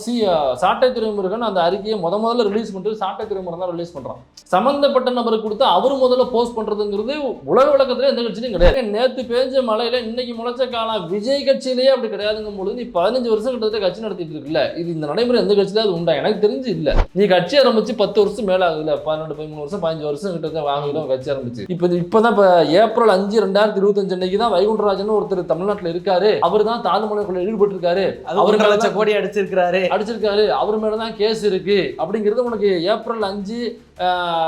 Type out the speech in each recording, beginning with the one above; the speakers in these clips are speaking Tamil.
சி சாட்டை துறைமுருகன் அந்த அறிக்கையை முத முதல்ல ரிலீஸ் பண்ணிட்டு சாட்டை துறைமுருகன் தான் ரிலீஸ் பண்றான். சம்பந்தப்பட்ட நபருக்கு கொடுத்து அவர் முதல்ல போஸ்ட் பண்றதுங்கிறது உலக விளக்கத்துல எந்த கட்சியிலும் கிடையாது. நேத்து பேஞ்ச மழையில இன்னைக்கு முளைச்ச காலம் விஜய் கட்சியிலேயே அப்படி கிடையாதுங்கும் பொழுது நீ பதினஞ்சு வருஷம் கிட்டத்தட்ட கட்சி நடத்திட்டு இருக்குல்ல. இது இந்த நடைமுறை எந்த கட்சியில அது உண்டா? எனக்கு தெரிஞ்சு இல்ல. நீ கட்சி ஆரம்பிச்சு பத்து வருஷம் மேல ஆகுதுல பன்னெண்டு பதிமூணு வருஷம் பதினஞ்சு வருஷம் கிட்ட வாங்கிடும் கட்சி ஆரம்பிச்சு. இப்போ இது இப்பதான் இப்ப ஏப்ரல் அஞ்சு ரெண்டாயிரத்தி இருபத்தஞ்சு அன்னைக்கு தான் வைகுண்டராஜன் ஒருத்தர் தமிழ்நாட்டுல இருக்காரு. அவர் தான் தாழ்மலைக்குள்ள ஈடுபட்டு இருக்காரு அவரு லட்சம் கோடி அடிச்சிருக்கிறாரு. அடிச்சிருக்காரு. அவர் மேலதான் கேஸ் இருக்கு. அப்படிங்கிறது உனக்கு ஏப்ரல் அஞ்சு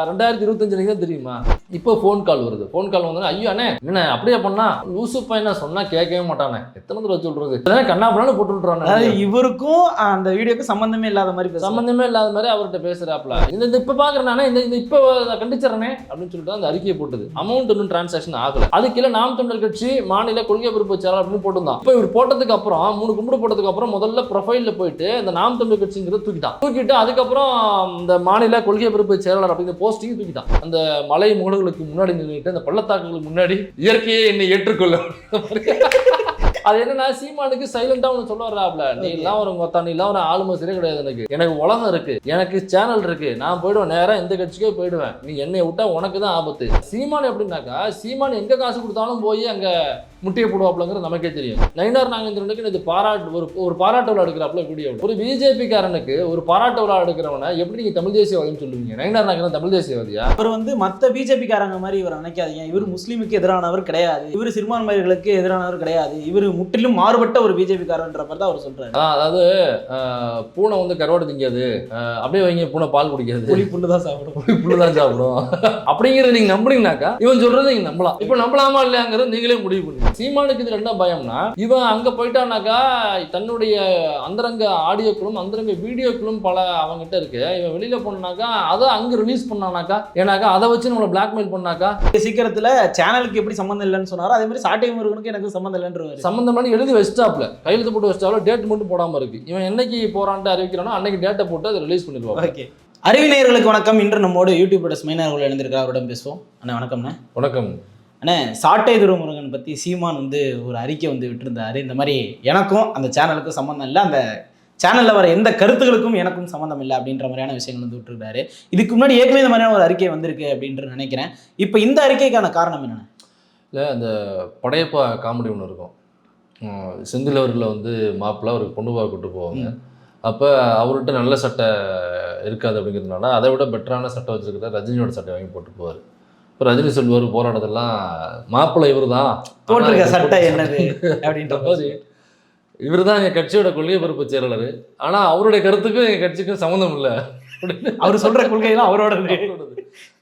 ரெண்டாயிரத்தி இருபத்தஞ்சு தான் தெரியுமா? இப்போ ஃபோன் கால் வருது. ஃபோன் கால் வந்தோடனே ஐயோ அண்ணே என்ன அப்படியே பண்ணா? லூசு பையனை சொன்னா கேட்கவே மாட்டானே. எத்தனை தடவை சொல்றது? கண்ணா பண்ணாலும் போட்டு இவருக்கும் அந்த வீடியோக்கு சம்பந்தமே இல்லாத மாதிரி சம்பந்தமே இல்லாத மாதிரி அவர்கிட்ட பேசுறாப்ல இந்த இப்ப பாக்குறேன் இந்த இந்த இப்ப நான் கண்டிச்சிடறேனே அப்படின்னு சொல்லிட்டு அந்த அறிக்கையை போட்டது. அமௌண்ட் இன்னும் டிரான்சாக்ஷன் ஆகல. அது கீழே நாம் தமிழர் கட்சி மாநில கொள்கை பொறுப்பு செயலாளர் அப்படின்னு போட்டிருந்தான். இப்போ இவர் போட்டதுக்கு அப்புறம் மூணு கும்பிடு போட்டதுக்கு அப்புறம் முதல்ல ப்ரொஃபைல்ல போயிட்டு இந்த நாம் தமிழர் கட்சிங்கிறத தூக்கிட்டான். தூக்கிட்டு அதுக்கப்புறம் இந்த மாநில கொள்கை பொறுப்பு செயலாளர் அப்படிங்கிற போஸ்டிங் தூக்கிட்டான். அந்த மலை முகடுகளுக்கு முன்னாடி நின்றுட்டு அந்த பள்ளத்தாக்குகளுக்கு முன்னாடி இயற்கையை என்னை ஏற்றுக்கொள்ளும் அது என்னன்னா சீமானுக்கு சைலண்டா ஒன்று சொல்ல வர்றாப்ல. நீ எல்லாம் ஒரு மொத்தா நீ எல்லாம் ஒரு ஆளுமை சரியே கிடையாது எனக்கு. எனக்கு உலகம் இருக்கு எனக்கு சேனல் இருக்கு. நான் போயிடுவேன் நேரா எந்த கட்சிக்கே போயிடுவேன். நீ என்னை விட்டா உனக்கு தான் ஆபத்து. சீமான் எப்படின்னாக்கா சீமான் எங்க காசு கொடுத்தாலும் போய் அங்க முட்டியை போடுவாப்லங்கிறது நமக்கே தெரியும். நயினார் நாகேந்திரனுக்கு இது பாராட்டு ஒரு ஒரு பாராட்டு விழா எடுக்கிறாப்ல வீடியோ ஒரு பிஜேபி காரனுக்கு ஒரு பாராட்டு விழா எடுக்கிறவனை எப்படி நீங்க தமிழ் தேசியவாதின்னு சொல்லுவீங்க? நயினார் நாகேந்திரன் தமிழ் தேசியவாதியா? அவர் வந்து மத்த பிஜேபி காரங்க மாதிரி இவர் நினைக்காதீங்க. இவர் முஸ்லீமுக்கு எதிரானவர் கிடையாது. இவர் சிறுபான்மையர்களுக்கு எதிரானவர் கிடையாது. இவர் முற்றிலும் மாறுபட்ட ஒரு பிஜேபி காரன்ற மாதிரி தான் அவர் சொல்றாரு. அதான் அதாவது பூனை வந்து கருவாடு திங்காது. அப்படியே வைங்க பூனை பால் குடிக்காது. புலி புல்லு தான் சாப்பிடும். புல்லுதான் சாப்பிடும். அப்படிங்கிறது நீங்க நம்புனீங்கனாக்கா இவன் சொல்றதை நீங்க நம்பலாம். இப்ப நம்பலாமா இல்லையாங்கிறது நீங்களே முடிவு பண்ணுங்க சீமானுக்கு இதுல என்ன பயம்னா இவன் அங்க போயிட்டானாக்கா தன்னுடைய அந்தரங்க ஆடியோக்களும் அந்தரங்க வீடியோக்களும் பல அவங்ககிட்ட இருக்கு. இவன் வெளியில போனாக்கா அதை அங்க ரிலீஸ் பண்ணானாக்கா ஏன்னாக்கா அதை வச்சு நம்மளை பிளாக்மெயில் பண்ணாக்கா. சீக்கிரத்துல சேனலுக்கு எப்படி சம்மந்தம் இல்லைன்னு சொன்னாரோ அதே மாதிரி சாட்டை முருகனுக்கு எனக்கு சம்மந்தம் இல்லைன்றவர். சம்பந்தம் பண்ணி எழுதி வச்சிட்டாப்ல கையெழுத்து போட்டு வச்சிட்டாப்ல டேட் மட்டும் போடாம இருக்கு. இவன் என்னைக்கு போறான்ட்டு அறிவிக்கிறானோ அன்னைக்கு டேட்டை போட்டு அதை ரிலீஸ் பண்ணிடுவாங்க ஓகே அறிவிநேயர்களுக்கு வணக்கம். இன்று நம்மோடு யூடியூபோட ஸ்மைனர்கள் எழுந்திருக்கிறார் அவரிடம் பேசுவோம். அண்ணா வணக்கம்ண்ணே. வணக்கம். அண்ணே சாட்டை துருமுருகன் பற்றி சீமான் வந்து ஒரு அறிக்கை வந்து விட்டிருந்தாரு. இந்த மாதிரி எனக்கும் அந்த சேனலுக்கும் சம்மந்தம் இல்லை. அந்த சேனலில் வர எந்த கருத்துகளுக்கும் எனக்கும் சம்மந்தம் இல்லை அப்படின்ற மாதிரியான விஷயங்கள் வந்து விட்டுருக்காரு இதுக்கு முன்னாடி ஏற்கனவே இந்த மாதிரியான ஒரு அறிக்கை வந்திருக்கு அப்படின்ற நினைக்கிறேன். இப்போ இந்த அறிக்கைக்கான காரணம் என்னென்ன இல்லை அந்த படையப்பா காமெடி ஒன்று இருக்கும். செந்தில் அவர்களை வந்து மாப்பிள்ளை அவருக்கு பொண்ணு பார்க்க கூட்டு போவாங்க. அப்போ அவர்கிட்ட நல்ல சட்டை இருக்காது அப்படிங்கிறதுனால அதை விட பெட்டரான சட்டை வச்சிருக்கிற ரஜினியோட சட்டை வாங்கி போட்டு போவார். இப்போ ரஜினி சொல்வார் போராட்டத்தெல்லாம் மாப்பிள்ளை இவர் தான் போட்டிருக்க சட்டை என்னது அப்படின்ற மாதிரி. இவர் தான் எங்கள் கட்சியோட கொள்கை பொறுப்பு செயலாளர். ஆனால் அவருடைய கருத்துக்கும் எங்கள் கட்சிக்கும் சம்மந்தம் இல்லை. அவர் சொல்ற கொள்கையெல்லாம் அவரோடது.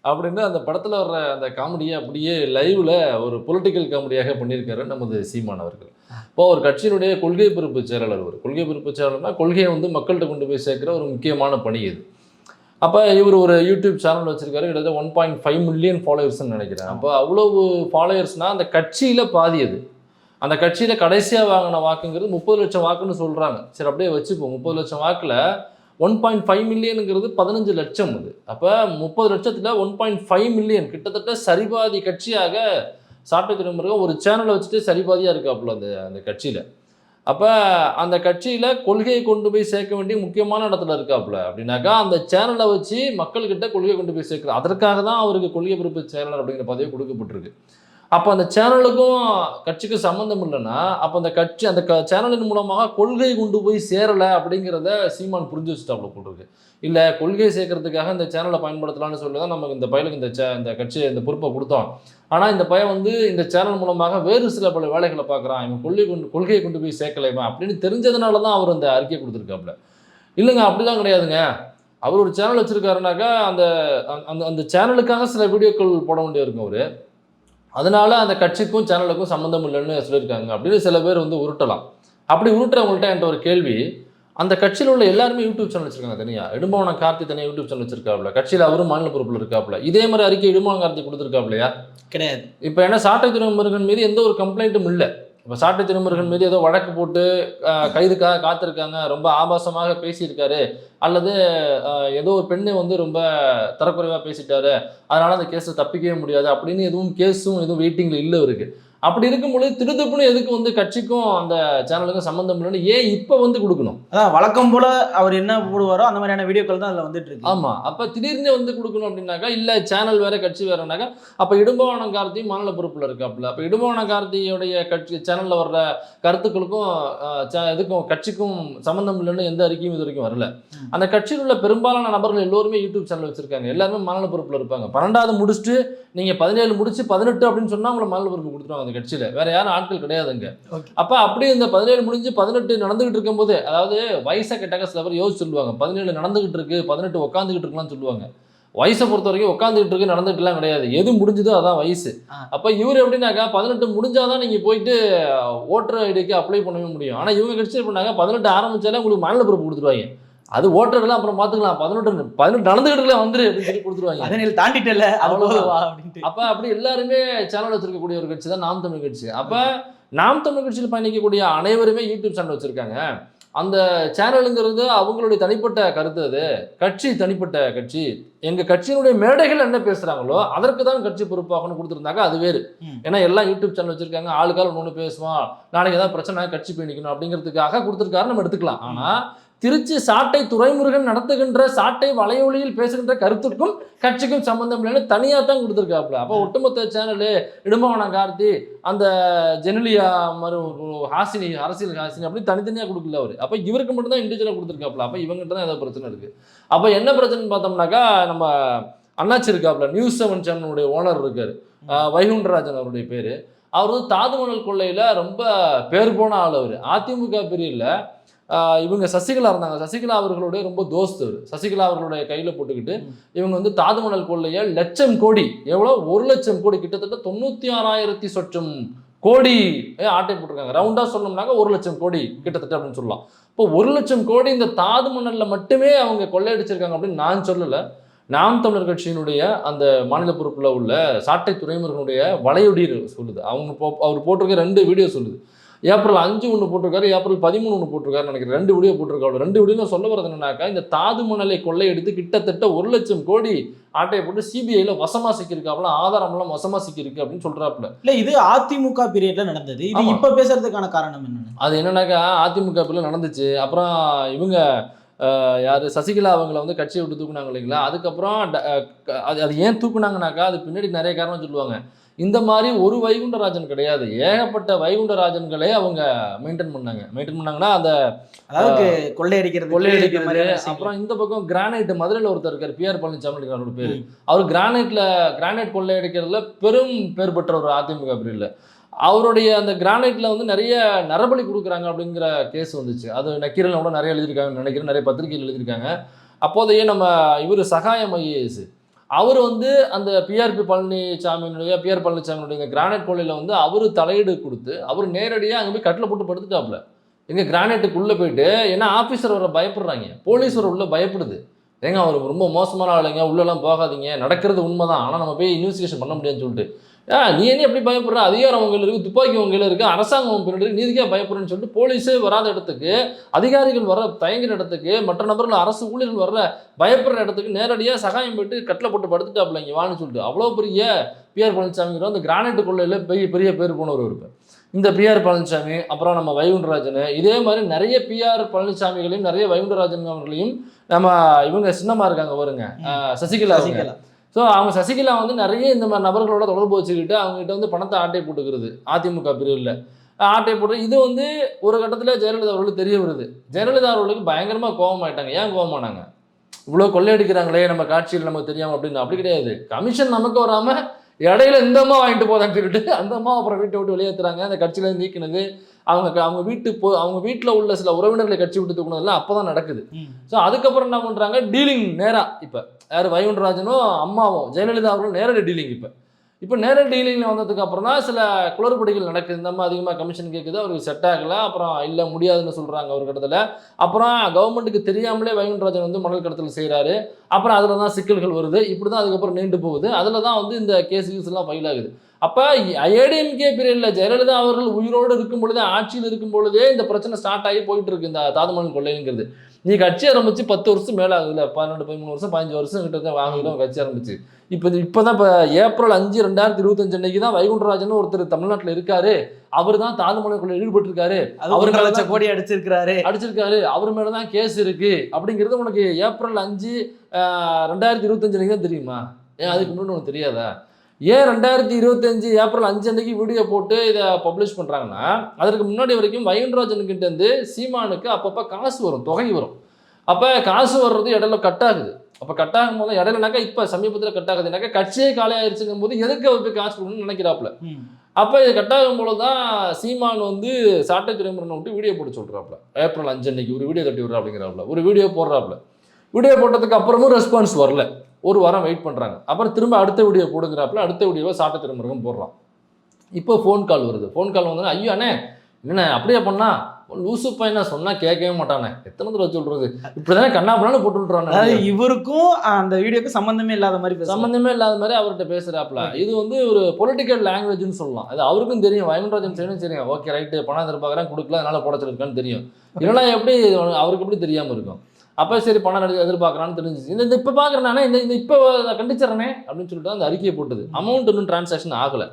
அப்படின்னு அந்த படத்தில் வர்ற அந்த காமெடியை அப்படியே லைவ்ல ஒரு பொலிட்டிக்கல் காமெடியாக பண்ணியிருக்காரு நமது சீமான் அவர்கள். இப்போ ஒரு கட்சியினுடைய கொள்கை பொறுப்பு செயலாளர் ஒரு கொள்கை பொறுப்பு செயலாளர்னா கொள்கையை வந்து மக்கள்கிட்ட கொண்டு போய் சேர்க்கிற ஒரு முக்கியமான பணி இது. அப்போ இவர் ஒரு யூடியூப் சேனல் வச்சிருக்காரு கிட்டத்தட்ட ஒன் பாயிண்ட் ஃபைவ் மில்லியன் ஃபாலோவர்ஸ்னு நினைக்கிறேன். அப்போ அவ்வளவு ஃபாலோவர்ஸ்னால் அந்த கட்சியில் பாதி அது. அந்த கட்சியில் கடைசியாக வாங்கின வாக்குங்கிறது முப்பது லட்சம் வாக்குன்னு சொல்கிறாங்க சரி அப்படியே வச்சுப்போம். முப்பது லட்சம் வாக்கில் ஒன் பாயிண்ட் ஃபைவ் மில்லியனுங்கிறது பதினஞ்சு லட்சம் அது. அப்போ முப்பது லட்சத்தில் ஒன் பாயிண்ட் ஃபைவ் மில்லியன் கிட்டத்தட்ட சரிபாதி கட்சியாக சாட்டை துறைமுருகன் ஒரு சேனலை வச்சுட்டு சரிபாதியாக இருக்காப்புல அந்த அந்த கட்சியில். அப்போ அந்த கட்சியில் கொள்கையை கொண்டு போய் சேர்க்க வேண்டிய முக்கியமான இடத்துல இருக்காப்புல. அப்படின்னாக்கா அந்த சேனலை வச்சு மக்கள்கிட்ட கொள்கையை கொண்டு போய் சேர்க்குற அதற்காக தான் அவருக்கு கொள்கை பொறுப்பு சேனல் அப்படிங்கிற பதவி கொடுக்கப்பட்டிருக்கு. அப்போ அந்த சேனலுக்கும் கட்சிக்கும் சம்மந்தம் இல்லைன்னா அப்போ அந்த கட்சி அந்த க சேனலின் மூலமாக கொள்கை கொண்டு போய் சேரலை அப்படிங்கிறத சீமான் புரிஞ்சு வச்சுட்டாப்புல போட்டிருக்கு இல்லை கொள்கை சேர்க்கறதுக்காக இந்த சேனலை பயன்படுத்தலாம்னு சொல்லி தான் நமக்கு இந்த பயலுக்கு இந்த சே இந்த கட்சி இந்த பொறுப்பை கொடுத்தோம். ஆனால் இந்த பையன் வந்து இந்த சேனல் மூலமாக வேறு சில பல வேலைகளை பார்க்குறான். இவன் கொள்கை கொண்டு கொள்கையை கொண்டு போய் சேர்க்கலைவன் அப்படின்னு தெரிஞ்சதுனால தான் அவர் அந்த அறிக்கை கொடுத்துருக்காப்புல. இல்லைங்க அப்படிலாம் கிடையாதுங்க. அவர் ஒரு சேனல் வச்சுருக்காருனாக்கா அந்த அந்த அந்த சேனலுக்காக சில வீடியோக்கள் போட வேண்டியிருக்கும் அவர். அதனால் அந்த கட்சிக்கும் சேனலுக்கும் சம்மந்தம் இல்லைன்னு சொல்லியிருக்காங்க அப்படின்னு சில பேர் வந்து உருட்டலாம். அப்படி உருட்டுறவங்கள்ட்ட என்கிட்ட ஒரு கேள்வி. அந்த கட்சியில் உள்ள எல்லாருமே யூடியூப் சேனல் வச்சிருக்காங்க தனியா. இடும்பவன கார்த்தி தனியாக யூடியூப் சேனல் வச்சிருக்காப்ல கட்சியில் அவரும் மாநில பொறுப்பில் இருக்காப்ல இதே மாதிரி அறிக்கை இடும்பவன கார்த்தி கொடுத்துருக்காப்லையா கிடையாது. இப்போ ஏன்னா சாட்டை திருமுருகன் மீது எந்த ஒரு கம்ப்ளைண்ட்டும் இல்லை. இப்போ சாட்டை திருமுருகன் மீது ஏதோ வழக்கு போட்டு கைதுக்காக காத்திருக்காங்க ரொம்ப ஆபாசமாக பேசியிருக்காரு அல்லது ஏதோ ஒரு பெண்ணை வந்து ரொம்ப தரக்குறைவாக பேசிட்டாரு அதனால அந்த கேஸை தப்பிக்கவே முடியாது அப்படின்னு எதுவும் கேஸும் எதுவும் வெயிட்டிங்கில் இல்லை இருக்குது அப்படி இருக்கும் பொழுது திடுதுப்புன்னு எதுக்கு வந்து கட்சிக்கும் அந்த சேனலுக்கும் சம்மந்தம் இல்லைன்னு ஏன் இப்போ வந்து கொடுக்கணும்? அதான் வழக்கம் போல அவர் என்ன போடுவாரோ அந்த மாதிரியான வீடியோக்கள் தான் அதில் வந்துட்டு இருக்கு. ஆமா அப்ப திடீர்னு வந்து கொடுக்கணும் அப்படின்னாக்கா இல்ல சேனல் வேற கட்சி வேறனாக்கா அப்ப இடும்பவனம் கார்த்தி மாநில பொறுப்புல இருக்காப்புல. அப்ப இடும்பவன கார்த்தியோடைய கட்சி சேனல்ல வர்ற கருத்துக்களுக்கும் இதுக்கும் கட்சிக்கும் சம்பந்தம் இல்லைன்னு எந்த அறிக்கையும் இது வரைக்கும் வரல. அந்த கட்சியில் உள்ள பெரும்பாலான நபர்கள் எல்லோருமே யூடியூப் சேனல் வச்சிருக்காங்க. எல்லாருமே மாநில பொறுப்புல இருப்பாங்க. பன்னெண்டாவது முடிச்சுட்டு நீங்க பதினேழு முடிச்சு பதினெட்டு அப்படின்னு சொன்னா உங்களை மாநில பொறுப்பு கொடுத்துருவாங்க அந்த கட்சியில. வேற யாரும் ஆட்கள் கிடையாதுங்க. அப்ப அப்படி இந்த பதினேழு முடிஞ்சு பதினெட்டு நடந்துகிட்டு இருக்கும்போது அதாவது வயசை கேட்டாக்க சில பேர் யோசிச்சு சொல்லுவாங்க. பதினேழு நடந்துகிட்டு இருக்கு பதினெட்டு உட்காந்துக்கிட்டு இருக்கலாம்னு சொல்லுவாங்க. வயசை பொறுத்த வரைக்கும் உட்காந்துக்கிட்டு இருக்கு நடந்துட்டுலாம் கிடையாது. எது முடிஞ்சதோ அதான் வயசு. அப்ப இவர் எப்படின்னாக்கா பதினெட்டு முடிஞ்சாதான் நீங்க போயிட்டு ஓட்டர் ஐடிக்கு அப்ளை பண்ணவே முடியும். ஆனா இவங்க கட்சி பண்ணாங்க பதினெட்டு ஆரம்பிச்சாலே உங்களுக்கு மாநில பொறுப்பு கொடுத்துருவாங்க. அது ஓட்டர்லாம் அப்புறம் பாத்துக்கலாம் பதினெட்டு பதினெட்டு நடந்துகிட்டு வந்துரு அப்படின்னு சொல்லி கொடுத்துருவாங்க. பதினேழு தாண்டிட்டல வா அப்படின்ட்டு. அப்ப அப்படி எல்லாருமே சேனல் வச்சிருக்கக்கூடிய ஒரு கட்சி தான் நாம் தமிழ் கட்சி. அப்ப நாம் தமிழ் கட்சியில் பயணிக்கக்கூடிய அனைவருமே யூடியூப் சேனல் வச்சிருக்காங்க. அந்த சேனலுங்கிறது அவங்களுடைய தனிப்பட்ட கருத்து அது. கட்சி தனிப்பட்ட கட்சி. எங்க கட்சியினுடைய மேடைகள் என்ன பேசுறாங்களோ அதற்கு தான் கட்சி பொறுப்பாகணும் கொடுத்துருந்தாங்க. அது வேறு. ஏன்னா எல்லாம் யூடியூப் சேனல் வச்சிருக்காங்க. ஆளுக்கால் ஒன்று பேசுவான். நாளைக்கு ஏதாவது பிரச்சனை கட்சி போய் நிற்கணும் அப்படிங்கிறதுக்காக கொடுத்துருக்காரு நம்ம எடுத்துக்கலாம். ஆனா திருச்சி சாட்டை துரைமுருகன் நடத்துகின்ற சாட்டை வலையொலியில் பேசுகின்ற கருத்துக்கும் கட்சிக்கும் சம்பந்தம் இல்லைன்னு தனியாக தான் கொடுத்துருக்காப்புல. அப்போ ஒட்டுமொத்த சேனலு இடும்பவன கார்த்தி அந்த ஜெனிலியா மறு ஹாசினி அரசியல் ஹாசினி அப்படி தனித்தனியாக கொடுக்கல அவர். அப்போ இவருக்கு மட்டும்தான் இண்டிவிஜுவலாக கொடுத்துருக்காப்புல. அப்போ இவங்ககிட்ட தான் ஏதோ பிரச்சனை இருக்குது அப்போ என்ன பிரச்சனைன்னு பார்த்தோம்னாக்கா நம்ம அண்ணாச்சி இருக்காப்புல நியூஸ் செவன் சேனலுடைய ஓனர் இருக்கார். வைகுண்டராஜன் அவருடைய பேர். அவர் வந்து தாதுமணல் கொள்ளையில் ரொம்ப பேர் போன ஆள் அவர். அதிமுக பிரிவில் இவங்க சசிகலா இருந்தாங்க. சசிகலா அவர்களுடைய ரொம்ப தோஸ்து அவர் சசிகலா அவர்களுடைய கையில் போட்டுக்கிட்டு இவங்க வந்து தாதுமணல் கொள்ளையை லட்சம் கோடி எவ்வளோ? ஒரு லட்சம் கோடி கிட்டத்தட்ட தொண்ணூற்றி ஆறாயிரத்தி சொச்சம் கோடி ஆட்டை போட்டிருக்காங்க. ரவுண்டாக சொல்லணும்னாக்க ஒரு லட்சம் கோடி கிட்டத்தட்ட அப்படின்னு சொல்லலாம். இப்போ ஒரு லட்சம் கோடி இந்த தாது மட்டுமே அவங்க கொள்ளையடிச்சிருக்காங்க அப்படின்னு நான் சொல்லலை. நாம் தமிழர் கட்சியினுடைய அந்த மாநில பொறுப்பில் உள்ள சாட்டை துறைமுருகனுடைய வலையொடி சொல்லுது. அவங்க போ அவர் போட்டிருக்க ரெண்டு வீடியோ சொல்லுது. ஏப்ரல் அஞ்சு ஒன்று போட்டிருக்காரு ஏப்ரல் பதிமூணு ஒன்று போட்டிருக்காரு நினைக்கிறேன். ரெண்டு வீடியோ போட்டிருக்காரு ரெண்டு வீடியோ சொல்ல வரது என்னன்னாக்கா இந்த தாது மணலை கொள்ளையடித்து கிட்டத்தட்ட ஒரு லட்சம் கோடி ஆட்டையை போட்டு சிபிஐல வசமா சிக்கியிருக்காப்புல ஆதாரம்லாம் வசமா சிக்கியிருக்கு அப்படின்னு சொல்றாப்புல. இல்ல இது அதிமுக பீரியட்ல நடந்தது. இது. இப்ப பேசுறதுக்கான காரணம் என்னன்னு? அது என்னன்னாக்கா அதிமுக பிள்ளை நடந்துச்சு. அப்புறம் இவங்க யாரு? சசிகலா அவங்கள வந்து கட்சியை விட்டு தூக்குனாங்க இல்லைங்களா? அதுக்கப்புறம் அது அது ஏன் தூக்குனாங்கனாக்கா அது பின்னாடி நிறைய காரணம் சொல்லுவாங்க. இந்த மாதிரி ஒரு வைகுண்டராஜன் கிடையாது. ஏகப்பட்ட வைகுண்டராஜன்களே அவங்க மெயின்டைன் பண்ணாங்க. மெயின்டைன் பண்ணாங்கன்னா அந்த அதாவது கொள்ளையடிக்கிறது கொள்ளையடிக்கிறது அப்புறம் இந்த பக்கம் கிரானைட் மதுரையில் ஒருத்தர் இருக்கார் பிஆர் பழனிசாமி அவரோட பேர். அவர் கிரானைட்ல கிரானைட் கொள்ளையடிக்கிறதுல பெரும் பேர் பெற்ற ஒரு அதிமுக பிரிவில். அவருடைய அந்த கிரானைட்ல வந்து நிறைய நரபலி கொடுக்குறாங்க அப்படிங்கிற கேஸ் வந்துச்சு. அது நக்கீரன் கூட நிறைய எழுதியிருக்காங்க நினைக்கிறேன். நிறைய பத்திரிகைகள் எழுதியிருக்காங்க. அப்போதையே நம்ம இவர் சகாயம் ஐஏஎஸ். அவர் வந்து அந்த பிஆர்பி பழனிசாமியினுடைய பிஆர் பழனிசாமியினுடைய கிரானைட் கொள்ளையில் வந்து அவர் தலையீடு கொடுத்து அவர் நேரடியாக அங்கே போய் கட்டில் போட்டு படுத்துட்டாப்புல. எங்கள் கிரானைட்டுக்குள்ளே போயிட்டு ஏன்னா ஆஃபீஸர் வர பயப்படுறாங்க. போலீஸ் வர உள்ள பயப்படுது. ஏங்க அவர் ரொம்ப மோசமான ஆளுங்க உள்ளெல்லாம் போகாதீங்க. நடக்கிறது உண்மை தான் ஆனால் நம்ம போய் இன்வெஸ்டிகேஷன் பண்ண முடியாதுன்னு சொல்லிட்டு. ஆ நீ என்ன எப்படி பயப்படுற? அதிகாரம் உங்க இருக்குது துப்பாக்கி உங்க இருக்குது அரசாங்கம் உன் இருக்குது நீதிக்காக நீதிக்கே பயப்படுறேன்னு சொல்லிட்டு போலீஸே வராத இடத்துக்கு அதிகாரிகள் வர தயங்குற இடத்துக்கு மற்ற நபர்கள் அரசு ஊழியர்கள் வர பயப்படுற இடத்துக்கு நேரடியாக சகாயம் போயிட்டு கட்டில் போட்டு படுத்துட்டாப்புல இங்கே வான்னு சொல்லிட்டு. அவ்வளோ பெரிய பிஆர் பழனிசாமிங்கிற அந்த கிரானைட் கொள்ளையில் பெரிய பெரிய பேர் போனவர் இருப்பார் இந்த பிஆர் பழனிசாமி அப்புறம் நம்ம வைகுண்டராஜன் இதே மாதிரி நிறைய பிஆர் பழனிசாமிகளையும் நிறைய வைகுண்டராஜன் அவர்களையும் நம்ம இவங்க சின்னமாக இருக்காங்க வருங்க சசிகலா சசிகலா. ஸோ அவங்க சசிகலா வந்து நிறைய இந்த மாதிரி நபர்களோட தொடர்பு வச்சுக்கிட்டு அவங்ககிட்ட வந்து பணத்தை ஆட்டை போட்டுக்கிறது அதிமுக பிரிவில். ஆட்டை போட்டு இது வந்து ஒரு கட்டத்தில் ஜெயலலிதா அவர்களுக்கு தெரிய வருது. ஜெயலலிதா அவர்களுக்கு பயங்கரமாக கோபமாயிட்டாங்க ஏன் கோபமானாங்க இவ்வளோ கொள்ளையடிக்கிறாங்களே நம்ம காட்சியில் நமக்கு தெரியாமல் அப்படின்னு. அப்படி கிடையாது. கமிஷன் நமக்கு வராமல் இடையில இந்த அம்மா வாங்கிட்டு போதான்னு சொல்லிட்டு அந்த அம்மா அப்புறம் வீட்டை விட்டு வெளியேற்றுறாங்க அந்த கட்சியிலேருந்து நீக்கினது அவங்க அவங்க வீட்டு போ அவங்க வீட்டில் உள்ள சில உறவினர்களை கட்சி விட்டு தூக்குனதெல்லாம் அப்போ தான் நடக்குது. ஸோ அதுக்கப்புறம் என்ன பண்ணுறாங்க டீலிங் நேராக இப்போ. யார்? வைகுண்டராஜனும் அம்மாவும் ஜெயலலிதா அவர்களும் நேரடி டீலிங் இப்போ. இப்போ நேரடி டீலிங்கில் வந்ததுக்கு அப்புறம் தான் சில குளறுபடிகள் நடக்குது. இந்த மாதிரி அதிகமாக கமிஷன் கேட்குது அவருக்கு செட் ஆகலை. அப்புறம் இல்லை முடியாதுன்னு சொல்கிறாங்க ஒரு கட்டத்தில். அப்புறம் கவர்மெண்ட்டுக்கு தெரியாமலே வைகுண்டராஜன் வந்து மணல் கடத்தல் செய்கிறாரு அப்புறம் அதில் தான் சிக்கல்கள் வருது. இப்படி தான் அதுக்கப்புறம் நீண்டு போகுது. அதில் தான் வந்து இந்த கேஸ் கீஸ் எல்லாம் ஃபைல் ஆகுது. அப்போ ஏடிஎம்கே பீரியடில் ஜெயலலிதா அவர்கள் உயிரோடு இருக்கும் பொழுதே ஆட்சியில் இருக்கும் பொழுதே இந்த பிரச்சனை ஸ்டார்ட் ஆகி போயிட்டு இருக்கு. இந்த தாதுமணல் கொள்ளைங்கிறது நீ கட்சி ஆரம்பிச்சு பத்து வருஷம் மேல ஆகுதுல பன்னெண்டு பதிமூணு வருஷம் பதினஞ்சு வருஷம் கிட்ட தான் வாங்கிடும் கட்சி ஆரம்பிச்சு. இப்போ இப்போ தான் இப்போ ஏப்ரல் அஞ்சு ரெண்டாயிரத்தி இருபத்தஞ்சு அன்னைக்கு தான் வைகுண்டராஜன் ஒருத்தர் தமிழ்நாட்டில் இருக்காரு. அவர் தான் தாழ்மலைக்குள்ள ஈடுபட்டிருக்காரு. அது அவரு லட்சம் கோடி அடிச்சிருக்கிறாரு. அடிச்சிருக்காரு. அவர் மேல தான் கேஸ் இருக்கு. அப்படிங்கிறது உனக்கு ஏப்ரல் அஞ்சு ரெண்டாயிரத்தி இருபத்தஞ்சு அன்னைக்கு தான் தெரியுமா? ஏன் அதுக்கு முன்னாடி உனக்கு தெரியாதா? ஏன் ரெண்டாயிரத்தி இருபத்தஞ்சு ஏப்ரல் அஞ்சு அன்னைக்கு வீடியோ போட்டு இதை பப்ளிஷ் பண்றாங்கன்னா அதற்கு முன்னாடி வரைக்கும் வைகுண்டராஜன் கிட்ட இருந்து சீமானுக்கு அப்பப்போ காசு வரும் தொகை வரும். அப்போ காசு வர்றது இடையில கட் ஆகுது. அப்போ கட் ஆகும் போது இடையிலனாக்கா இப்போ சமீபத்தில் கட் ஆகுதுனாக்கா கட்சியே காலி ஆயிடுச்சுங்கும் போது எதுக்கு அவர் போய் காசு கொடுக்கணும்னு நினைக்கிறாப்புல. அப்போ இது கட்டாகும் போல தான் சீமான் வந்து சாட்டை துறைமுறை விட்டு வீடியோ போட்டு சொல்கிறாப்புல ஏப்ரல் அஞ்சு அன்னைக்கு ஒரு வீடியோ தட்டி விட்றா அப்படிங்கிறாப்புல. ஒரு வீடியோ போடுறாப்புல. வீடியோ போட்டதுக்கு அப்புறமும் ரெஸ்பான்ஸ் வரல. ஒரு வாரம் வெயிட் பண்ணுறாங்க அப்புறம் திரும்ப அடுத்த வீடியோ போடுங்கிறாப்புல அடுத்த வீடியோவை சாட்டை திருமுருகன் போடுறான். இப்போ ஃபோன் கால் வருது. ஃபோன் கால் வந்தோன்னா ஐயோ அண்ணே என்னண்ணே அப்படியே பண்ணா? லூசு பையனை சொன்னால் கேட்கவே மாட்டானே. எத்தனை தடவை சொல்கிறது இப்படி தானே கண்ணா பண்ணாலும் போட்டு விட்றானே இவருக்கும் அந்த வீடியோக்கு சம்பந்தமே இல்லாத மாதிரி பேசுறாரு. சம்பந்தமே இல்லாத மாதிரி அவர்கிட்ட பேசுறாப்ல இது வந்து ஒரு பொலிட்டிக்கல் லாங்குவேஜ்னு சொல்லலாம். அது அவருக்கும் தெரியும். வைகுண்டராஜன் சைடும் சரிங்க. ஓகே ரைட்டு பணம் எதிர்பார்க்குறேன் கொடுக்கல அதனால போட தெரியும். இல்லைன்னா எப்படி அவருக்கு எப்படி தெரியாம இருக்கும்? அப்போ சரி பணம் எதிர் எதிர்பார்க்குறான்னு தெரிஞ்சிச்சு. இந்த இப்போ பார்க்குறேன் இந்த இந்த இப்போ கண்டிச்சிடறேனே அப்படின்னு சொல்லிட்டு அந்த அறிக்கையை போட்டது. அமௌண்ட் இன்னும் டிரான்சாக்ஷன் ஆகலை.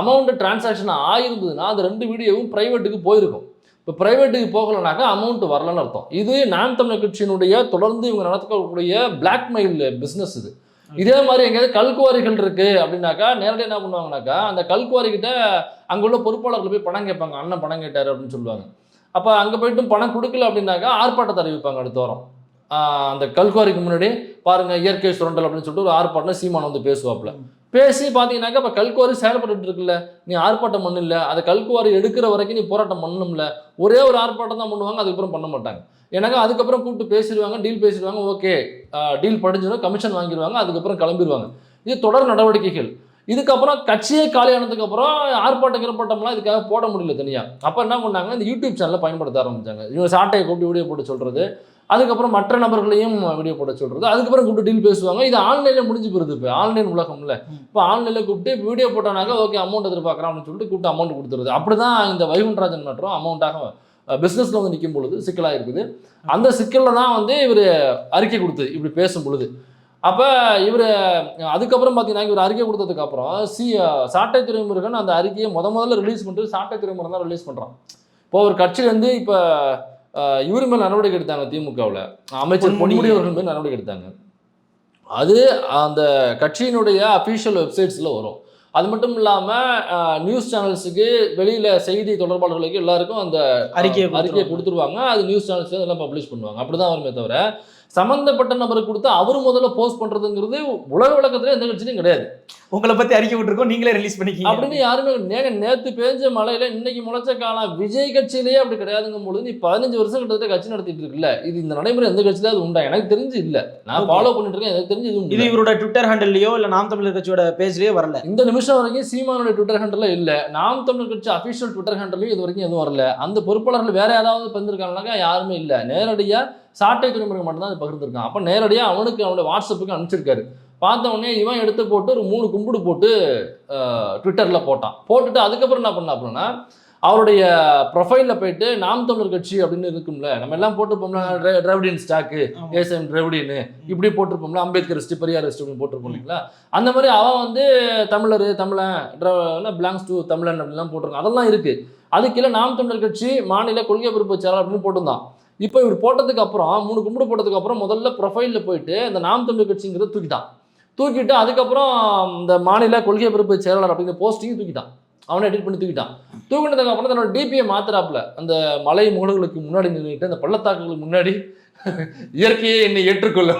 அமௌண்ட் டிரான்சாக்ஷன் ஆயிருந்ததுன்னா அந்த ரெண்டு வீடியோவும் ப்ரைவேட்டுக்கு போயிருக்கும். இப்போ ப்ரைவேட்டுக்கு போகலைனாக்கா அமௌண்ட் வரலன்னு அர்த்தம். இது நாம் தமிழர் கட்சியினுடைய தொடர்ந்து இவங்க நடத்தக்கூடிய பிளாக்மெயில் பிஸ்னஸ் இது. இதே மாதிரி எங்கேயாவது கல்குவாரிகள் இருக்கு அப்படின்னாக்கா நேரடியாக என்ன பண்ணுவாங்கனாக்கா அந்த கல்குவாரி கிட்ட அங்க உள்ள பொறுப்பாளர்கள் போய் பணம் கேட்பாங்க. அண்ணன் பணம் கேட்டாரு அப்படின்னு சொல்லுவாங்க. அப்போ அங்கே போயிட்டு பணம் கொடுக்கல அப்படின்னாக்கா ஆர்ப்பாட்டத்தை அறிவிப்பாங்க அடுத்த வாரம். அந்த கல்குவாரிக்கு முன்னாடி பாருங்கள் இயற்கை சுரண்டல் அப்படின்னு சொல்லிட்டு ஒரு ஆர்ப்பாட்டம் சீமான் வந்து பேசுவாப்புல. பேசி பார்த்தீங்கன்னாக்கா இப்போ கல்குவாரி செயல்பட்டு இருக்குல்ல நீ ஆர்ப்பாட்டம் பண்ணல அதை கல்குவாரி எடுக்கிற வரைக்கும் நீ போராட்டம் பண்ணணும்ல ஒரே ஒரு ஆர்ப்பாட்டம் தான் பண்ணுவாங்க அதுக்கப்புறம் பண்ண மாட்டாங்க. எனக்கு அதுக்கப்புறம் கூப்பிட்டு பேசிடுவாங்க டீல் பேசிடுவாங்க ஓகே டீல் படிஞ்சிடும் கமிஷன் வாங்கிடுவாங்க அதுக்கப்புறம் கிளம்பிடுவாங்க. இது தொடர் நடவடிக்கைகள். இதுக்கப்புறம் கட்சியே காலியானதுக்கு அப்புறம் ஆர்ப்பாட்டம் கிளப்பாட்டம்லாம் இதுக்காக போட முடியல தனியாக அப்போ என்ன பண்ணாங்க இந்த யூடியூப் சேனலை பயன்படுத்த ஆரம்பிச்சாங்க. இவங்க சாட்டையை கூப்பிட்டு வீடியோ போட்டு சொல்கிறது அதுக்கப்புறம் மற்ற நபர்களையும் வீடியோ போட சொல்றது. அதுக்கப்புறம் கூப்பிட்டு டீல் பேசுவாங்க. இது ஆன்லைனில் முடிஞ்சு போயிருது இப்போ. ஆன்லைன் உலகம்ல. இப்போ ஆன்லைனில் கூப்பிட்டு வீடியோ போட்டானாக்கா ஓகே அமௌண்ட் எதிர்பார்க்குறான் அப்படின்னு சொல்லிட்டு கூப்பிட்டு அமௌண்ட் கொடுத்துருது அப்படி தான் இந்த வைகுண்டராஜன் மற்றும் அமௌண்ட்டாக பிஸ்னஸில் வந்து நிற்கும் பொழுது சிக்கலாக இருக்குது. அந்த சிக்கலில் தான் வந்து இவர் அறிக்கை கொடுத்தது இப்படி பேசும் பொழுது. அப்போ இவர் அதுக்கப்புறம் பார்த்தீங்கன்னா இவர் அறிக்கை கொடுத்ததுக்கு அப்புறம் சி சாட்டை துறைமுருகன் அந்த அறிக்கையை முத முதல்ல ரிலீஸ் பண்ணிட்டு சாட்டை துறைமுருகன் தான் ரிலீஸ் பண்ணுறான் இப்போ ஒரு கட்சியிலேருந்து இப்போ இவர் மேல் நடவடிக்கை எடுத்தாங்க திமுகவில். அமைச்சர் பொன்முடி. அவர்கள் மேல் நடவடிக்கை எடுத்தாங்க. அது அந்த கட்சியினுடைய அஃபீஷியல் வெப்சைட்ஸில் வரும். அது மட்டும் இல்லாமல் நியூஸ் சேனல்ஸுக்கு வெளியில் செய்தி தொடர்பாளர்களுக்கு எல்லாருக்கும் அந்த அறிக்கையை அறிக்கையை கொடுத்துருவாங்க. அது நியூஸ் சேனல்ஸ் எல்லாம் பப்ளிஷ் பண்ணுவாங்க. அப்படிதான் வருமே தவிர சம்மந்தப்பட்ட நபருக்கு கொடுத்து அவர் முதல்ல போஸ்ட் பண்றதுங்கிறது உலக வழக்கத்துல எந்த கட்சியிலும் கிடையாது. உங்களை பத்தி அறிக்கை விட்டுருக்கோம் நீங்களே ரிலீஸ் பண்ணிக்கிங்க. அப்படின்னு யாருமே நேங்க நேத்து பேஞ்ச மழையில இன்னைக்கு முளைச்ச காலம் விஜய் கட்சியிலேயே அப்படி கிடையாதுங்கும் பொழுது நீ பதினஞ்சு வருஷம் கிட்டத்தட்ட கட்சி நடத்திட்டு இருக்குல்ல. இது இந்த நடைமுறை எந்த கட்சியில அது உண்டா? எனக்கு தெரிஞ்சு இல்ல. நான். ஃபாலோ பண்ணிட்டு இருக்கேன் எனக்கு தெரிஞ்சு இது இது இவரோட ட்விட்டர் ஹேண்டல்லையோ இல்ல நாம் தமிழர் கட்சியோட பேஜ்லயோ வரல? இந்த நிமிஷம் வரைக்கும் சீமானுடைய ட்விட்டர் ஹேண்டல்ல இல்ல. நாம் தமிழர் கட்சி அபிஷியல் ட்விட்டர் ஹேண்டல்லையும் இது வரைக்கும் எதுவும் வரல. அந்த பொறுப்பாளர்கள் வேற யாராவது பகிர்ந்துருக்காங்கனாக்கா யாருமே இல்ல. நேரடியா சாட்டை துறைமுறை மட்டும் தான் அது பகிர்ந்துருக்கான். அப்ப நேரடியா அவனுக்கு அவனுடைய வாட்ஸ்அப்புக்கு அனுப்பிச்சிருக்காரு. பார்த்த உடனே இவன் எடுத்து போட்டு ஒரு மூணு கும்பிடு போட்டு ட்விட்டர்ல போட்டான். போட்டுட்டு அதுக்கப்புறம் என்ன பண்ண அப்படின்னா அவருடைய ப்ரொஃபைலில் போயிட்டு நாம் தமிழர் கட்சி அப்படின்னு இருக்கும்ல நம்ம எல்லாம் போட்டிருப்போம்ல டிர- திராவிடியன் ஸ்டாக்கு. ஏசன் திராவிடின்னு இப்படி போட்டிருப்போம்ல அம்பேத்கர் ஸ்டி பெரியார் ஸ்டி போட்டிருப்போம் இல்லைங்களா? அந்த மாதிரி அவன் வந்து தமிழர் தமிழன் பிளாங்ஸ் டு தமிழன் அப்படிலாம் போட்டிருக்கான். அதெல்லாம் இருக்கு. அதுக்கு நாம் தமிழர் கட்சி மாநில கொள்கை பொறுப்பு செயலாளர் அப்படின்னு போட்டிருந்தான். இப்போ இவர் போட்டதுக்கு அப்புறம் மூணு கும்பிடு போட்டதுக்கு அப்புறம் முதல்ல ப்ரொஃபைலில் போயிட்டு அந்த நாம் தமிழர் கட்சிங்கிறத தூக்கிட்டான். தூக்கிட்டு அதுக்கப்புறம் இந்த மாநில கொள்கை பொறுப்பு செயலாளர் அப்படிங்கிற போஸ்டிங் தூக்கிட்டான். அவனை எடிட் பண்ணி தூக்கிட்டான். தூக்கினதுக்கு அப்புறம் தன்னோட டிபியை மாத்துறாப்புல. அந்த மலை முகடுகளுக்கு முன்னாடி நின்றுட்டு அந்த பள்ளத்தாக்குகளுக்கு முன்னாடி இயற்கையை என்னை ஏற்றுக்கொள்ள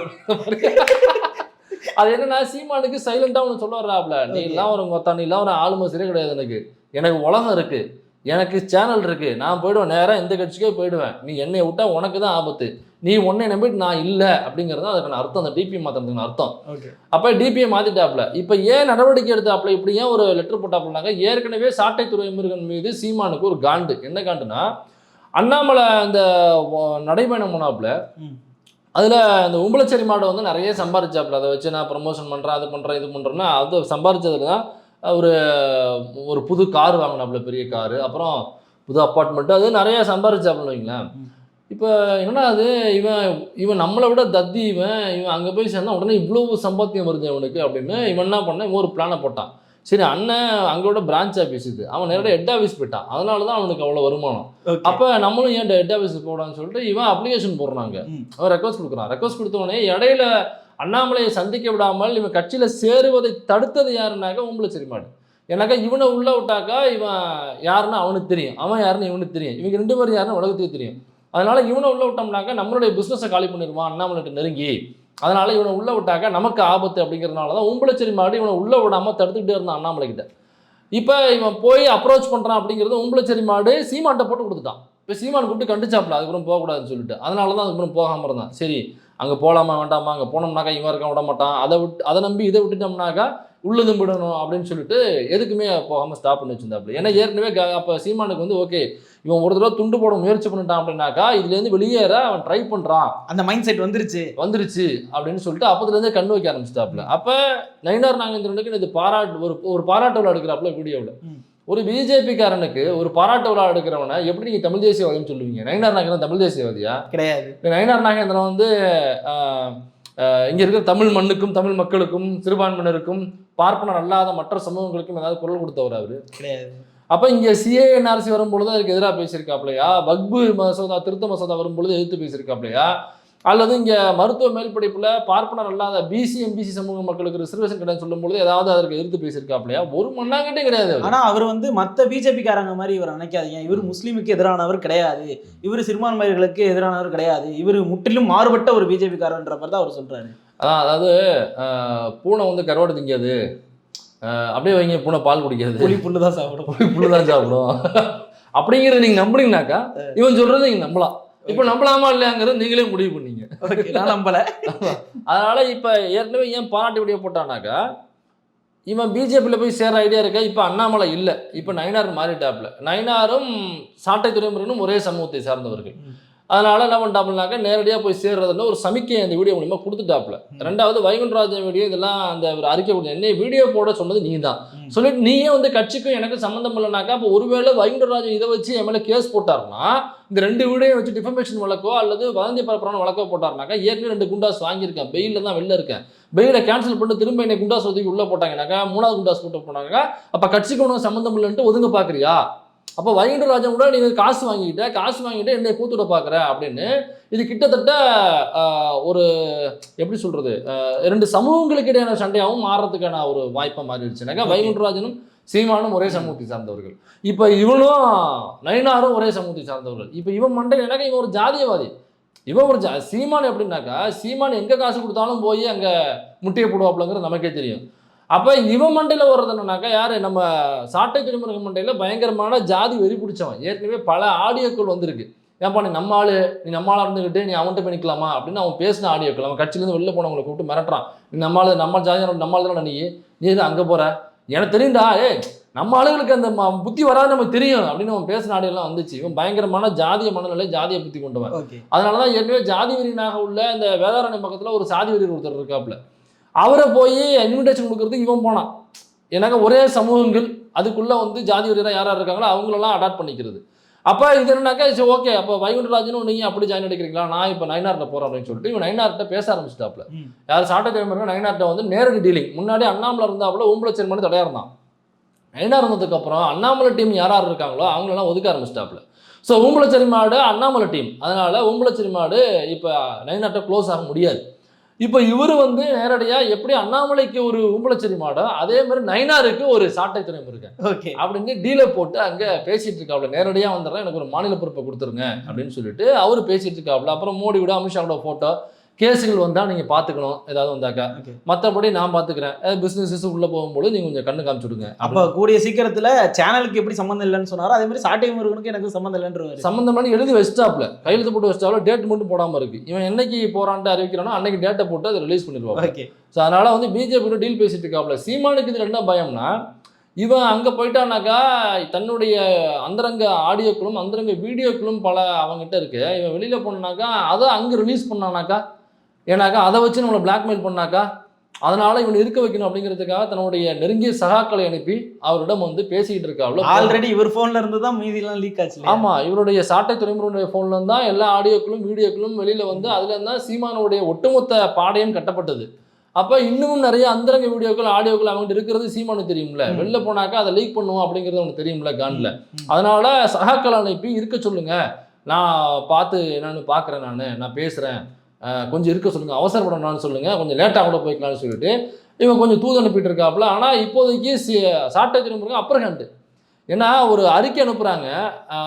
அது என்னன்னா சீமானுக்கு சைலண்டா ஒன்று சொல்ல வர்றாப்ல நீ. எல்லாம் ஒரு மொத்தம் நீ எல்லாம் ஒரு ஆளுமை சரியே கிடையாது எனக்கு. எனக்கு உலகம் இருக்கு. எனக்கு சேனல் இருக்கு. நான் போயிடுவேன். நேரா இந்த கட்சிக்கே போயிடுவேன். நீ என்னை விட்டா உனக்கு தான் ஆபத்து. நீ உன்னை நம்பிட்டு நான் இல்லை அப்படிங்கிறது தான் அதுக்கான அர்த்தம். அந்த டிபி மாத்துறதுக்கான அர்த்தம். அப்போ டிபியை மாத்திட்டாப்ல இப்போ ஏன் நடவடிக்கை எடுத்தாப்ல இப்படி ஏன் ஒரு லெட்டர் போட்டாப்லனாக்க ஏற்கனவே சாட்டை துறைமுருகன் மீது சீமானுக்கு ஒரு காண்டு. என்ன காண்டுனா அண்ணாமலை அந்த நடைபயணம் போனாப்புல. அதில் அந்த உம்பளச்சேரி மாடு வந்து நிறைய சம்பாரிச்சாப்புல. அதை வச்சு நான் ப்ரமோஷன் பண்ணுறேன் அது பண்ணுறேன் இது பண்ணுறேன்னா அது சம்பாரிச்சதுல தான் ஒரு ஒரு புது கார் வாங்கினாப்புல பெரிய காரு அப்புறம் புது அப்பார்ட்மெண்ட்டு அது நிறைய சம்பாரிச்சாப்புல வைங்களேன். இப்போ என்னடா அது இவன் இவன் நம்மளை விட தத்தி இவன் இவன் அங்கே போய் சேர்ந்தா உடனே இவ்வளோ சம்பாத்தியம் வருது அவனுக்கு அப்படின்னு இவன் என்ன பண்ண இவன் ஒரு பிளானை போட்டான். சரி அண்ணன் அங்கோட பிரான்ச் ஆஃபீஸ் இது. அவன் நேரடியாக ஹெட் ஆஃபீஸ் போயிட்டான். அதனால தான் அவனுக்கு அவ்வளோ வருமானம். அப்போ நம்மளும் ஏன் ஹெட் ஆஃபீஸ் போடான்னு சொல்லிட்டு இவன் அப்ளிகேஷன் போடுறாங்க. அவன் ரெக்வஸ்ட் கொடுக்குறான். ரெக்வஸ்ட் கொடுத்தவொடனே இடையில அண்ணாமலையை சந்திக்க விடாமல் இவன் கட்சியில் சேருவதை தடுத்தது யாருனாக்கா உங்களை சரிமாடு ஏன்னாக்கா இவனை உள்ளே விட்டாக்கா இவன் யாருன்னு அவனுக்கு தெரியும். அவன் யாருன்னு இவனுக்கு தெரியும். இவங்க ரெண்டு பேரும் யாருன்னு உலகத்துக்கு தெரியும். அதனால் இவனை உள்ள விட்டோம்னாக்கா நம்மளுடைய பிஸ்னஸை காலி பண்ணிடுவான் அண்ணாமலைகிட்ட நெருங்கி. அதனால் இவனை உள்ளே விட்டாக்கா நமக்கு ஆபத்து அப்படிங்கிறதுனால தான் உம்பளச்சேரி மாடு இவனை உள்ளே விடாமல் தடுத்துக்கிட்டே இருந்தான் அண்ணாமலை கிட்ட இப்போ இவன் போய் அப்ரோச் பண்ணுறான் அப்படிங்கிறது உம்பளச்சேரி மாடு சீமான்ட்ட போட்டு கொடுத்துட்டான். இப்போ சீமான் கூப்பிட்டு கண்டிச்சாப்ல அதுக்கப்புறம் போகக்கூடாதுன்னு சொல்லிட்டு. அதனால தான் அதுக்கப்புறம் போகாமல் இருந்தான். சரி அங்கே போகலாமா வேண்டாமா? அங்கே போனோம்னாக்கா இவன் இருக்க விட மாட்டான். அதை விட்டு அதை நம்பி இதை விட்டுட்டோம்னாக்கா உள்ளதும் விடணும் அப்படின்னு சொல்லிட்டு எதுக்குமே போகாமல் ஸ்டாப் பண்ணி வச்சிருந்தாப்புல. ஏன்னா ஏற்கனவே அப்போ சீமானுக்கு வந்து ஓகே இவன் ஒரு தடவை துண்டு போட முயற்சி பண்ணிட்டான் அப்படின்னாக்கா இதுலேருந்து வெளியேற அவன் ட்ரை பண்ணுறான் அந்த மைண்ட் செட் வந்துருச்சு. வந்துருச்சு அப்படின்னு சொல்லிட்டு அப்போதுலேருந்தே கண்ணு வைக்க ஆரம்பிச்சிட்டாப்புல. அப்போ நயினார் நாகேந்திரனுக்கு இது பாராட்டு ஒரு ஒரு பாராட்டு விழா எடுக்கிறாப்புல வீடியோவில். ஒரு பிஜேபிக்காரனுக்கு ஒரு பாராட்டு விழா எடுக்கிறவனை எப்படி நீங்கள் தமிழ் தேசியவாதின்னு சொல்லுவீங்க? நயினார் நாகேந்திரன் தமிழ் தேசியவாதியா? கிடையாது. நயினார் நாகேந்திரன் வந்து இங்க இருக்கிற தமிழ் மண்ணுக்கும் தமிழ் மக்களுக்கும் சிறுபான்மையினருக்கும் பார்ப்பனர் அல்லாத மற்ற சமூகங்களுக்கும் ஏதாவது குரல் கொடுத்தவர் அவரு. கிடையாது. அப்ப இங்க சிஏஎன்ஆர்சி வரும்பொழுது அதுக்கு எதிராக பேசியிருக்காப்லையா? வக்பு மசோதா திருத்த மசோதா வரும்பொழுது எதிர்த்து பேசியிருக்காப்லையா? அல்லது இங்க மருத்துவ மேல்படிப்புல பார்ப்பனர் அல்லாத பிசி எம்பிசி சமூக மக்களுக்கு ரிசர்வேஷன் கிடையாது சொல்லும் பொழுது ஏதாவது அதற்கு எதிர்த்து பேசியிருக்காப்லையா? ஒரு மண்ணாங்கிட்டே கிடையாது அவரு. ஆனா அவர் வந்து மத்த பிஜேபிக்காரங்க மாதிரி இவர் நினைக்காதீங்க. இவர் முஸ்லீமுக்கு எதிரானவர் கிடையாது. இவர் சிறுபான்மையர்களுக்கு எதிரானவர் கிடையாது. இவர் முற்றிலும் மாறுபட்ட ஒரு பிஜேபிக்காரன்ற மாதிரி தான் அவர் சொல்றாரு. அதான் அதாவது பூனை வந்து கருவாடு திங்காது. அப்படியே வைங்க பூனை பால் குடிக்காது. புலி புல்லு தான் சாப்பிடும். போய் புல்லுதான் சாப்பிடும். அப்படிங்கிறத நீங்க நம்புனீங்கனாக்கா இவன் சொல்றதை நீங்க நம்பலாம். இப்ப நம்பலாமா இல்லையாங்கிறத நீங்களே முடிவு பண்ணீங்க. ஓகே நான் நம்பல. அதனால இப்ப ஏற்கனவே ஏன் பாராட்டு வீடியோ போட்டானாக்கா இவன் பிஜேபியில் போய் சேர ஐடியா இருக்கா? இப்போ அண்ணாமலை இல்லை. இப்போ நயினார் மாறிட்டாப்ல நயினாரும் சாட்டை துறைமுருகனும் ஒரே சமூகத்தை சார்ந்தவர்கள். அதனால என்ன பண்ணிட்டாப்லனாக்கா நேரடியாக போய் சேர்றதுன்னு ஒரு சமிக்கை அந்த வீடியோ மூலியமா கொடுத்துட்டாப்ல ரெண்டாவது வைகுண்டராஜன் வீடியோ இதெல்லாம் அந்த ஒரு அறிக்கை கொடுத்து என்னை வீடியோ போட சொன்னது நீ தான். சொல்லிட்டு நீயே வந்து கட்சிக்கும் எனக்கு சம்மந்தம் இல்லைனாக்கா அப்போ ஒருவேளை வைகுண்டராஜன் இதை வச்சு என் மேலே கேஸ் போட்டாருன்னா இந்த ரெண்டு வீடியோ வச்சு டிஃபமேஷன் வழக்கோ அல்லது வதந்தி பரப்புறான வழக்கோ போட்டாருனாக்கா ஏற்கனவே ரெண்டு குண்டாஸ் வாங்கியிருக்கேன். பெயிலில் தான் வெளில இருக்கேன். பெயிலை கேன்சல் பண்ணிட்டு திரும்ப என்னை குண்டாஸ் ஒதுக்கி உள்ளே போட்டாங்கனாக்கா மூணாவது குண்டாஸ் போட்டு போனாங்க அப்போ கட்சிக்கு ஒன்றும் சம்மந்தம் இல்லைன்ட்டு ஒதுங்க பார்க்குறியா அப்போ வைகுண்டராஜன் கூட நீங்கள் காசு வாங்கிக்கிட்ட காசு வாங்கிட்டு என்னை கூத்துட பார்க்குற அப்படின்னு இது கிட்டத்தட்ட ஒரு எப்படி சொல்கிறது ரெண்டு சமூகங்களுக்கு இடையான சண்டையாகவும் மாறுறதுக்கான ஒரு வாய்ப்பாக மாறிடுச்சுனாக்கா. வைகுண்டராஜனும் சீமானும் ஒரே சமூகத்தை சார்ந்தவர்கள். இப்போ இவனும் நயினாரும் ஒரே சமூகத்தை சார்ந்தவர்கள். இப்போ இவன் மண்டையில் என்னக்கா இவன் ஒரு ஜாதியவாதி. இவன் ஒரு ஜா சீமான் எப்படின்னாக்கா சீமான் எங்கே காசு கொடுத்தாலும் போய் அங்கே முட்டையை போடுவாப்புலங்கிறது நமக்கே தெரியும். அப்போ இவன் மண்டையில் வர்றது என்னன்னாக்கா யார்? நம்ம சாட்டை திருமுருகன் மண்டையில் பயங்கரமான ஜாதி வெறி பிடிச்சவன். ஏற்கனவே பல ஆடியோக்கள் வந்திருக்கு. ஏன்பா நீ நம்ம ஆளு நீ நம்ம ஆளா இருந்துக்கிட்டு நீ அவன்கிட்ட போய் நிற்கலாமா அப்படின்னு அவன் பேசின ஆடியோக்கள் அவன் கட்சியிலேருந்து வெளில போனவங்களை கூப்பிட்டு மிரட்டுறான். நீ நம்ம ஆளு நம்ம ஜாதி நம்ம ஆளு தானே நீ. நீ எது அங்கே போற? எனக்கு தெரியும்டா. ஏய் நம்ம ஆளுங்களுக்கு அந்த புத்தி வராது நமக்கு தெரியும் அப்படின்னு அவன் பேசின ஆடியோலாம் வந்துச்சு. இவன் பயங்கரமான ஜாதிய மனநிலை ஜாதிய புத்தி கொண்டவன். அதனால தான் ஏற்கனவே ஜாதி வெறியனாக உள்ள இந்த வேதாரண்ய பக்கத்தில் ஒரு சாதி வெறியர் ஒருத்தர் இருக்காப்புல. அவரை போய் இன்விடேஷன் கொடுக்கறதுக்கு இவன் போனான். எனக்கு ஒரே சமூகங்கள் அதுக்குள்ளே வந்து ஜாதி வெறியராக யார் யார் இருக்காங்களோ அவங்களெல்லாம் அடாப்ட் பண்ணிக்கிறது. அப்போ இது என்னன்னாக்கா சரி ஓகே அப்போ வைகுண்டராஜனும் நீங்கள் அப்படி ஜாயின் அடிக்கிறீங்களா நான் இப்போ நைனார்ட்ட போகிறேன் அப்படின்னு சொல்லிட்டு இவன் நைனார்ட்ட பேச ஆரம்பிச்சிட்டாப்புல ம். யார் சாட்டை கிழமை நைனார்ட்ட வந்து நேரடி டீலிங் முன்னாடி அண்ணாமலை இருந்தாப்புல ஊம்பலச்சேரி மணி தடையாக இருந்தான் நைனார் இருந்ததுக்கப்புறம் அண்ணாமலை டீம் யார் யார் இருக்காங்களோ அவங்களெல்லாம் ஒதுக்க ஆரம்பிச்சிட்டாப்புல ஸோ ஊம்பலச்சேரி மாடு அண்ணாமலை டீம் அதனால ஊம்பலச்சேரி மாடு இப்போ நைனார்ட்ட க்ளோஸ் ஆக முடியாது. இப்போ இவர் வந்து நேரடியாக எப்படி அண்ணாமலைக்கு ஒரு ஊம்பலச்சேரி மாடோ அதே மாதிரி நைனாருக்கு ஒரு சாட்டை திறமை இருக்கு ஓகே. அப்படின்னு டீலை போட்டு அங்கே பேசிட்டு இருக்காப்புல நேரடியாக வந்துடுறேன் எனக்கு ஒரு மாநில பொறுப்பை கொடுத்துருங்க அப்படின்னு சொல்லிட்டு அவர் பேசிட்டு இருக்காப்புல அப்புறம் மோடியோட அமித்ஷாவோட ஃபோட்டோ கேஸுகள் வந்தால் நீங்கள் பார்த்துக்கணும் ஏதாவது வந்தாக்கா. ஓகே மற்றபடி நான் பார்த்துக்கிறேன் பிஸ்னஸ் உள்ளே போகும்போது நீங்கள் கொஞ்சம் கண்ணு காமிச்சு விடுங்க. அப்ப கூடிய சீக்கிரத்துல சேனலுக்கு எப்படி சம்மந்தம் இல்லைன்னு சொன்னாரோ அதே மாதிரி சாட்டை முருகனுக்கு எனக்கு சம்மந்தம் இல்லைன்றவாரு. சம்மந்தம் பண்ணி எழுதி வச்சிட்டாப்ல கையெழுத்து போட்டு வச்சிட்டாப்ல டேட் மட்டும் போடாமல் இருக்கு. இவன் என்னைக்கு போறான்ட்டு அறிவிக்கிறானோ அன்னைக்கு டேட்டை போட்டு அதை ரிலீஸ் பண்ணிடுவாங்க ஓகே ஸோ அதனால வந்து பிஜேபி டீல் பேசிட்டு இருக்காப்ல சீமானுக்கு இதில் என்ன பயம்னா இவன் அங்கே போயிட்டானாக்கா தன்னுடைய அந்தரங்க ஆடியோக்களும் அந்தரங்க வீடியோக்களும் பல அவங்ககிட்ட இருக்கு. இவன் வெளியில் போனாக்கா அதை அங்கே ரிலீஸ் பண்ணானாக்கா ஏன்னாக்கா அதை வச்சு நம்மளை பிளாக்மெயில் பண்ணாக்கா அதனால இவன் இருக்க வைக்கணும் அப்படிங்கிறதுக்காக தன்னுடைய நெருங்கிய சகாக்களை அனுப்பி அவரிடம் வந்து பேசிக்கிட்டு இருக்காப்ல. ஆல்ரெடி இவர் போன்ல இருந்து தான் மீதி எல்லாம் லீக் ஆச்சு? ஆமா இவருடைய சாட்டை துறைமுகனுடைய போன்ல தான் எல்லா ஆடியோக்களும் வீடியோக்களும் வெளியில வந்து அதுல இருந்தா சீமானுடைய ஒட்டுமொத்த பாடையும் கட்டப்பட்டது. அப்ப இன்னமும் நிறைய அந்தரங்க வீடியோக்கள் ஆடியோக்கள் அவங்ககிட்ட இருக்கிறது சீமானுக்கு தெரியும்ல. வெளில போனாக்கா அதை லீக் பண்ணுவோம் அப்படிங்கிறது அவனுக்கு தெரியும்ல கான்ல. அதனால சகாக்கள் அனுப்பி இருக்க சொல்லுங்க. நான் பார்த்து என்னன்னு பார்க்குறேன் நான். நான் பேசுகிறேன் கொஞ்சம் இருக்க சொல்லுங்க அவசரப்படணும்னு சொல்லுங்க கொஞ்சம் லேட்டாக கூட போய்க்கலாம்னு சொல்லிட்டு இவன் கொஞ்சம் தூது அனுப்பிட்டு இருக்காப்புல ஆனால் இப்போதைக்கு சி சாட்டை திரும்ப அப்பர் ஹேண்டு ஏன்னா ஒரு அறிக்கை அனுப்புகிறாங்க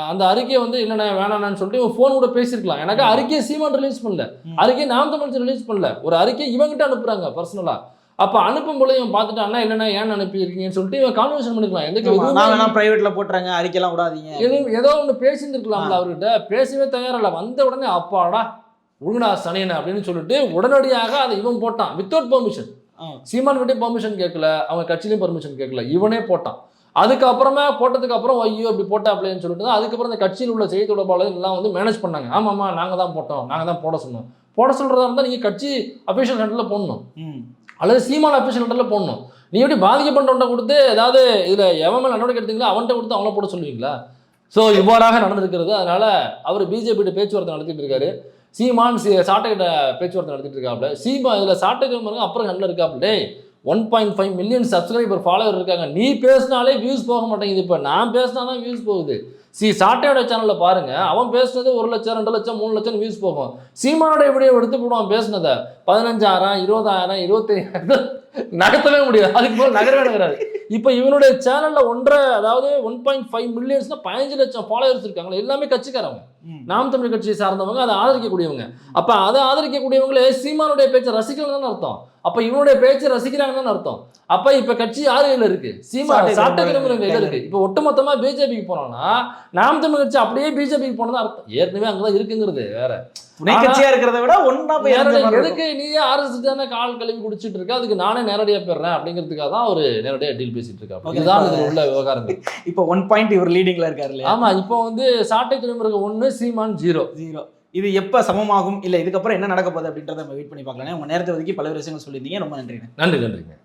அந்த அறிக்கையை வந்து என்னென்ன வேணான்னு சொல்லிட்டு இவன் ஃபோன் கூட பேசியிருக்கலாம். எனக்கு அறிக்கையை சீமான் ரிலீஸ் பண்ணல. அறிக்கையை நாம் தமிழ் ரிலீஸ் பண்ணல. ஒரு அறிக்கை இவங்கிட்ட அனுப்புகிறாங்க பர்சனலாக அப்போ அனுப்பும் பொழுது இவன் பார்த்துட்டான்னா என்னென்ன ஏன் அனுப்பியிருக்கீங்கன்னு சொல்லிட்டு இவன் கான்வர்சேஷன் பண்ணிக்கலாம். வேணா பிரைவேட்ல போட்டுறேங்க அறிக்கைலாம் விடாதீங்க. ஏதோ ஏதோ ஒன்று பேசியிருந்துருக்கலாம்ல அவர்கிட்ட. பேசவே தயாரில்ல வந்த உடனே அப்பாடா ஒழுங்கடா சனியனை அப்படின்னு சொல்லிட்டு உடனடியாக அதை இவன் போட்டான் வித்தவுட் பெர்மிஷன். சீமான் கிட்டே பெர்மிஷன் கேட்கல அவங்க கட்சியிலையும் பெர்மிஷன் கேட்கல. இவனே போட்டான். அதுக்கப்புறமா போட்டதுக்கு அப்புறம் ஐயோ இப்படி போட்டாப்லேன்னு சொல்லிட்டு தான் அதுக்கப்புறம் இந்த கட்சியில் உள்ள செய்தி தொடர்பாளர்கள் எல்லாம் வந்து மேனேஜ் பண்ணாங்க. ஆமாம்மா நாங்கள் தான் போட்டோம். நாங்கள் தான் போட சொன்னோம். போட சொல்கிறதா இருந்தால் நீங்கள் கட்சி அஃபிஷியல் ஹேண்டில் போடணும். அல்லது சீமான அஃபிஷியல் ஹேண்டில் போடணும். நீ எப்படி பாதிக்கப்பட்டவன்ட்ட கொடுத்து ஏதாவது இதில் எவன் மேலே நடவடிக்கை எடுத்தீங்களோ அவன்கிட்ட கொடுத்து அவங்கள போட சொல்லுவீங்களா? ஸோ இவ்வாறாக நடந்திருக்கிறது. அதனால அவர் பிஜேபிகிட்ட பேச்சுவார்த்தை நடத்திட்டு இருக்காரு. சீமான் சி சாட்டைகிட்ட பேச்சுவார்த்தை நடத்திட்டு இருக்காப்புல சீமா இதில் சாட்டை பாருங்க அப்புறம் நல்லா இருக்காப்புல one point five million subscriber follower இருக்காங்க. நீ பேசினாலே வியூஸ் போக மாட்டேங்குது இப்போ. நான் பேசினா தான் வியூஸ் போகுது. சி சாட்டையோட சேனலில் பாருங்க. அவன் பேசுனது ஒரு லட்சம் ரெண்டு லட்சம் மூணு லட்சம் வியூஸ் போகும். சீமானோட வீடியோ எடுத்து போடுவான் பேசுனதை. பதினஞ்சாயிரம் இருபதாயிரம் இருபத்தையாயிரம். நகர்த்தவே முடியாது. அதுக்கு போல நகரவே நகராது. இப்போ இவனுடைய சேனல்ல ஒன்றரை அதாவது ஒன் பாயிண்ட் ஃபைவ் மில்லியன்ஸ்னா பதினஞ்சு லட்சம் ஃபாலோவர்ஸ் இருக்காங்களா. எல்லாமே கட்சிக்காரங்க ம். நாம் தமிழ் கட்சியை சார்ந்தவங்க அதை ஆதரிக்கக்கூடியவங்க. அப்ப அதை ஆதரிக்கக்கூடியவங்களே சீமானுடைய பேச்சை ரசிக்கணும்னு அர்த்தம். அப்ப இவனுடைய பேச்சை ரசிக்கிறாங்கன்னு அர்த்தம். அப்ப இப்ப கட்சி யார் கையில இருக்கு? சீமா சாட்டை திரும்ப கையில இருக்கு. இப்ப ஒட்டுமொத்தமா பிஜேபிக்கு போனோம்னா நாம் தமிழ் கட்சி அப்படியே பிஜேபிக்கு போனதா அர்த்தம். ஏற்கனவே அங்கதான் இருக்குங்கிறது வேற. கட்சியா இருக்கிறத விட ஒன்னா போய். எதுக்கு நீயே ஆர்எஸ் தானே கால் கழுவி குடிச்சிட்டு இருக்க? அதுக்கு நானே நேரடியா போயிடுறேன் அப்படிங்கிறதுக்காக தான் அவரு நேரடியா டீல் பேசிட்டு Okay, இதுதான் இதுல உள்ள விவகாரங்கள். இப்போ ஒன் பாயிண்ட் இவர் லீடிங்ல இருக்காரு இல்லையா? ஆமா இப்போ வந்து சாட்டை திரும்ப ஒன்னு சீமான் ஜீரோ ஜீரோ இது எப்போ சமமாகும்? இல்லை இதுக்கப்புறம் என்ன நடக்க போகுது அப்படின்றத நம்ம வெயிட் பண்ணி பார்க்கலாம் உங்கள் நேரத்தை ஒதுக்கி பல விஷயங்கள் சொல்லியிருந்தீங்க. ரொம்ப நன்றி நன்றி நன்றிங்க.